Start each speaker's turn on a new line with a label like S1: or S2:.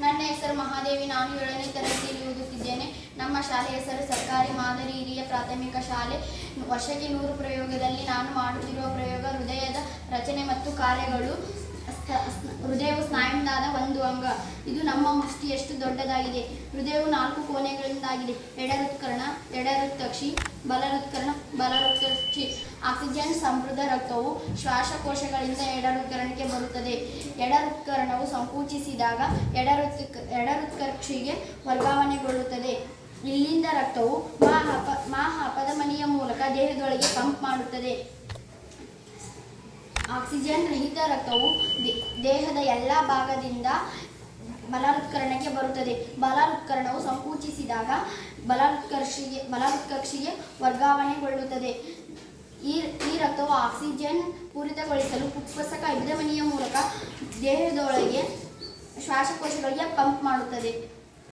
S1: ನನ್ನ ಹೆಸರು ಮಹಾದೇವಿ. ನಾನು ಏಳನೇ ತರಗತಿಯಲ್ಲಿ ಓದುತ್ತಿದ್ದೇನೆ. ನಮ್ಮ ಶಾಲೆ ಹೆಸರು ಸರ್ಕಾರಿ ಮಾದರಿ ಹಿರಿಯ ಪ್ರಾಥಮಿಕ ಶಾಲೆ. ವರ್ಷಕ್ಕೆ ನೂರು ಪ್ರಯೋಗದಲ್ಲಿ ನಾನು ಮಾಡುತ್ತಿರುವ ಪ್ರಯೋಗ ಹೃದಯದ ರಚನೆ ಮತ್ತು ಕಾರ್ಯಗಳು ಸ್ಥ- ಸ್ನ- ಒಂದು ಅಂಗ. ಇದು ನಮ್ಮ ಮುಷ್ಟಿಯಷ್ಟು ದೊಡ್ಡದಾಗಿದೆ. ಹೃದಯವು ನಾಲ್ಕು ಕೋಣೆಗಳಿಂದಾಗಿದೆ. ಎಡರುತ್ಕರಣ ಎಡರುತ್ತಕ್ಷಿ ಬಲರುತ್ಕರಣ ಬಲರುತ್ತಕ್ಷಿ ಆಕ್ಸಿಜನ್ ಸಮೃದ್ಧ ರಕ್ತವು ಶ್ವಾಸಕೋಶಗಳಿಂದ ಎಡರುತ್ಕರಣಕ್ಕೆ ಬರುತ್ತದೆ. ಎಡರುತ್ಕರಣವು ಸಂಕುಚಿಸಿದಾಗ ಎಡರುತ್ ಎಡರುತ್ಕಕ್ಷಿಗೆ ವರ್ಗಾವಣೆಗೊಳ್ಳುತ್ತದೆ. ಇಲ್ಲಿಂದ ರಕ್ತವು ಮಾಹಪ ಮಾಹಪದ ಮನೆಯ ಮೂಲಕ ದೇಹದೊಳಗೆ ಪಂಪ್ ಮಾಡುತ್ತದೆ. ಆಕ್ಸಿಜನ್ ರಹಿತ ರಕ್ತವು ದೇಹದ ಎಲ್ಲ ಭಾಗದಿಂದ ಬಲಾತ್ಕರಣಕ್ಕೆ ಬರುತ್ತದೆ. ಬಲಾತ್ಕರಣವು ಸಂಕುಚಿಸಿದಾಗ ಬಲಾತ್ಕರ್ಷಿಗೆ ಬಲಾತ್ಕರ್ಷಿಗೆ ವರ್ಗಾವಣೆಗೊಳ್ಳುತ್ತದೆ. ಈ ಈ ರಕ್ತವು ಆಕ್ಸಿಜನ್ ಪೂರಿತಗೊಳಿಸಲು ಪುಪ್ಪಸಕ ಅಭಿಧಮನಿಯ ಮೂಲಕ ದೇಹದೊಳಗೆ ಶ್ವಾಸಕೋಶಗಳಿಗೆ ಪಂಪ್ ಮಾಡುತ್ತದೆ.